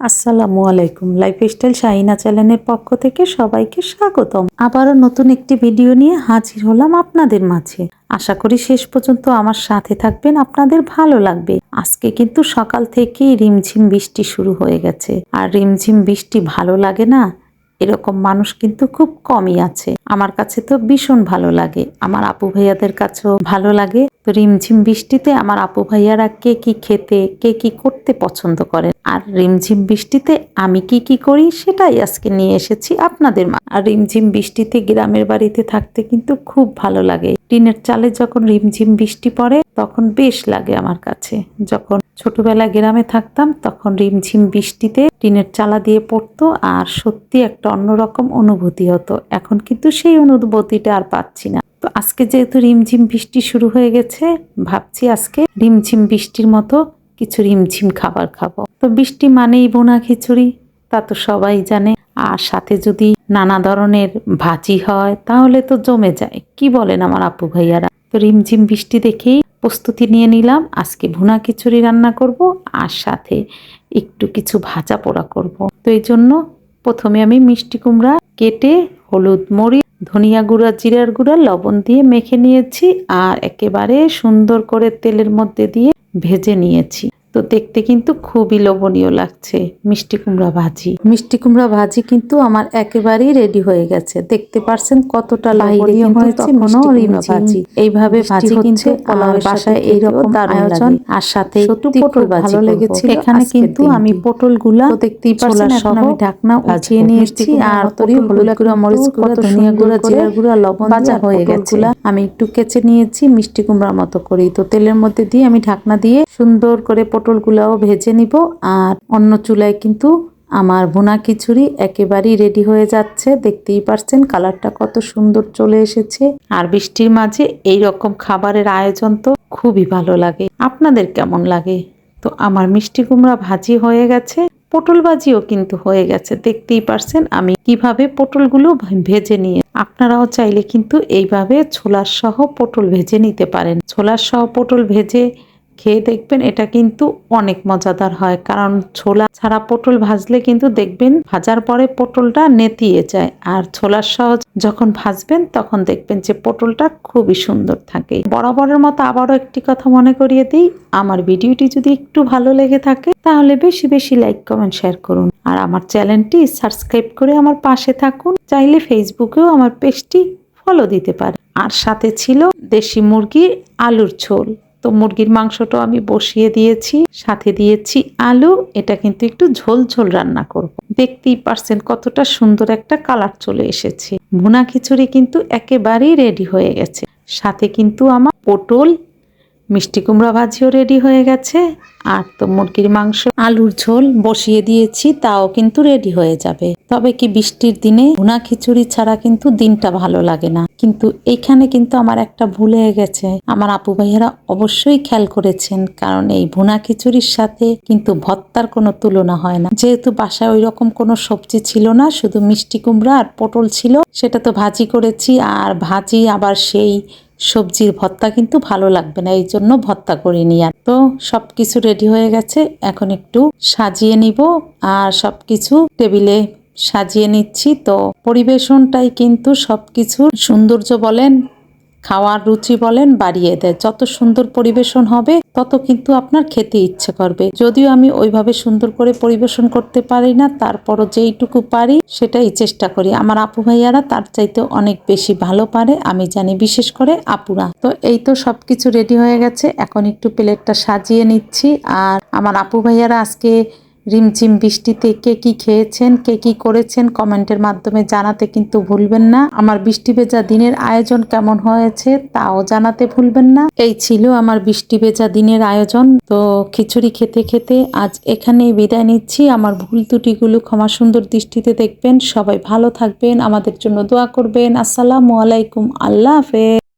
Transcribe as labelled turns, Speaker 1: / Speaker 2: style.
Speaker 1: আসসালামু আলাইকুম। লাইফস্টাইল শাহিনা চ্যানেলের পক্ষ থেকে সবাইকে স্বাগতম। আবারও নতুন একটি ভিডিও নিয়ে হাজির হলাম আপনাদের মাঝে। আশা করি শেষ পর্যন্ত আমার সাথে থাকবেন, আপনাদের ভালো লাগবে। আজকে কিন্তু সকাল থেকেই রিমঝিম বৃষ্টি শুরু হয়ে গেছে। আর রিমঝিম বৃষ্টি ভালো লাগে না? এরকম মানুষ কিন্তু খুব কমই আছে। আমার কাছে তো ভীষণ ভালো লাগে। আমার আপু ভাইয়াদের কাছেও ভালো লাগে। রিমঝিম বৃষ্টিতে আমার আপু ভাইয়ারা কে কি খেতে, কে কি করতে পছন্দ করেন? আর রিমঝিম বৃষ্টিতে আমি কি কি করি সেটাই আজকে নিয়ে এসেছি আপনাদের মা আর রিমঝিম বৃষ্টিতে গ্রামের বাড়িতে থাকতে কিন্তু খুব ভালো লাগে। টিনের চালে যখন রিমঝিম বৃষ্টি পড়ে, তখন বেশ লাগে আমার কাছে। যখন ছোটবেলায় গ্রামে থাকতাম, তখন রিমঝিম বৃষ্টিতে টিনের চালা দিয়ে পড়তো আর সত্যি একটা অন্যরকম অনুভূতি হতো। এখন কিন্তু সেই অনুভূতিটা আর পাচ্ছি না। তো আজকে যেহেতু রিমঝিম বৃষ্টি শুরু হয়ে গেছে, ভাবছি আজকে রিমঝিম বৃষ্টির মতো কিছু রিমঝিম খাবার খাব। তো বৃষ্টি মানেই বোনা খিচুড়ি, তা তো সবাই জানে। আর সাথে যদি নানা ধরনের ভাজি হয়, তাহলে তো জমে যায়। কি বলেন আমার আপু ভাইয়ারা? তো রিমঝিম বৃষ্টি দেখেই প্রস্তুতি নিয়ে নিলাম, আজকে ভুনা খিচুড়ি রান্না করব, আর সাথে একটু কিছু ভাজা পোড়া করব। তো এই জন্য প্রথমে আমি মিষ্টি কুমড়া, কেটে হলুদ মরিচ ধনিয়া গুঁড়া, জিরার গুঁড়া, লবণ দিয়ে মেখে নিয়েছি আর একেবারে সুন্দর করে তেলের মধ্যে দিয়ে ভেজে নিয়েছি। তো দেখতে কিন্তু খুবই লোভনীয় লাগছে। মিষ্টি কুমড়া ভাজি। মিষ্টি কুমড়া ভাজি কিন্তু আমার একেবারেই রেডি হয়ে গেছে। দেখতে পারছেন কতটা লোভনীয় হয়েছে কোনো ভাজি। এইভাবে ভাজি কিন্তু আমার বাসায় এইরকম আয়োজন আর সাথে পটল ভাজি ভালো লেগেছে এখানে কিন্তু আমি পটলগুলা দেখতেই পারছেন এখন আমি ঢাকনা উঠিয়ে নিয়েছি। আর তরি হলুদ গুঁড়া মরিচ গুঁড়া ধনিয়া গুঁড়া জিরা গুঁড়া লবণ ভাজা হয়ে গেছে। আমি একটু কেচে নিয়েছি মিষ্টি কুমড়ার মতো করি তো তেলের মধ্যে দিয়ে আমি ঢাকনা দিয়ে সুন্দর করে পটলগুলাও ভেজে নিব আর অন্য চুলায় কিন্তু আমার ভুনা খিচুড়ি একেবারেই রেডি হয়ে যাচ্ছে। দেখতেই পারছেন কালারটা কত সুন্দর চলে এসেছে। আর বৃষ্টির মাঝে এই রকম খাবারের আয়োজন তো খুবই ভালো লাগে। আপনাদের কেমন লাগে? তো আমার মিষ্টি কুমড়া ভাজি হয়ে গেছে, পটল ভাজিও কিন্তু হয়ে গেছে। দেখতেই পারছেন আমি কীভাবে পটলগুলো ভেজে নিয়ে আপনারাও চাইলে কিন্তু এইভাবে ছোলার সহ পটল ভেজে নিতে পারেন। ছোলার সহ পটল ভেজে খেয়ে দেখবেন এটা কিন্তু অনেক মজাদার হয়। কারণ ছোলা ছাড়া পটল ভাজলে কিন্তু দেখবেন ভাজার পরে পটলটা নেতিয়ে যায়। আর ছোলার সহ যখন ভাজবেন তখন দেখবেন যে পটলটা খুবই সুন্দর থাকে। বরাবরের মতো আবারও একটি কথা মনে করিয়ে দিই, আমার ভিডিওটি যদি একটু ভালো লেগে থাকে তাহলে বেশি বেশি লাইক, কমেন্ট, শেয়ার করুন। আর আমার চ্যানেলটি সাবস্ক্রাইব করে আমার পাশে থাকুন, চাইলে ফেসবুকেও আমার পেজটি ফলো দিতে পারে আর সাথে ছিল দেশি মুরগির আলুর ঝোল। তো মুরগির মাংসটাও আমি বসিয়ে দিয়েছি, সাথে দিয়েছি আলু, এটা কিন্তু একটু ঝোল ঝোল রান্না করব। দেখতেই পারছেন কতটা সুন্দর একটা কালার চলে এসেছে ভুনা খিচুড়ি কিন্তু একেবারেই রেডি হয়ে গেছে সাথে কিন্তু আমার পটল মিষ্টি কুমড়া ভাজিও রেডি হয়ে গেছে, আর তো মুরগির মাংস। আলুর ঝোল বসিয়ে দিয়েছি, তাও কিন্তু রেডি হয়ে যাবে। তবে কি বৃষ্টির দিনে ভুনা খিচুড়ি ছাড়া কিন্তু দিনটা ভালো লাগে না। কিন্তু এইখানে কিন্তু আমার একটা ভুল গেছে। আমার আপু ভাইয়েরা অবশ্যই খেয়াল করেছেন, কারণ এই ভুনা খিচুড়ির সাথে কিন্তু ভত্তার কোনো তুলনা হয় না। যেহেতু বাসায় ওই রকম কোনো সবজি ছিল না, শুধু মিষ্টি কুমড়া আর পটল ছিল, সেটা তো ভাজি করেছি, আর ভাজি আবার সেই সবজির ভর্তা কিন্তু ভালো লাগবে না এই জন্য ভর্তা করিনি আর তো সব কিছু রেডি হয়ে গেছে, এখন একটু সাজিয়ে নিব আর সব কিছু টেবিলে সাজিয়ে নিচ্ছি। তো পরিবেশনটাই কিন্তু সব কিছুর সৌন্দর্য বলেন খাওয়ার রুচি বলেন, বাড়িয়ে দেয়। যত সুন্দর পরিবেশন হবে, তত কিন্তু আপনার খেতে ইচ্ছে করবে। যদিও আমি ওইভাবে সুন্দর করে পরিবেশন করতে পারি না, তারপরও যেইটুকু পারি, সেটাই চেষ্টা করি। আমার আপু ভাইয়ারা তার চাইতে অনেক বেশি ভালো পারে, আমি জানি, বিশেষ করে আপুরা। তো এই তো সবকিছু রেডি হয়ে গেছে, এখন একটু প্লেটটা সাজিয়ে নিচ্ছি। আর আমার আপু ভাইয়ারা আজকে রিমঝিম বৃষ্টিতে কে কি খেয়েছেন, কে কি করেছেন কমেন্টের মাধ্যমে জানাতে কিন্তু ভুলবেন না। আমার বৃষ্টি ভেজা দিনের আয়োজন কেমন হয়েছে তাও জানাতে ভুলবেন না। এই ছিল আমার বৃষ্টি ভেজা দিনের আয়োজন। তো খিচুড়ি খেতে খেতে আজ এখানেই বিদায় নিচ্ছি। আমার ভুল ত্রুটিগুলো ক্ষমা সুন্দর দৃষ্টিতে দেখবেন। সবাই ভালো থাকবেন, আমাদের জন্য দোয়া করবেন। আসসালামু আলাইকুম। আল্লাহ হাফেজ।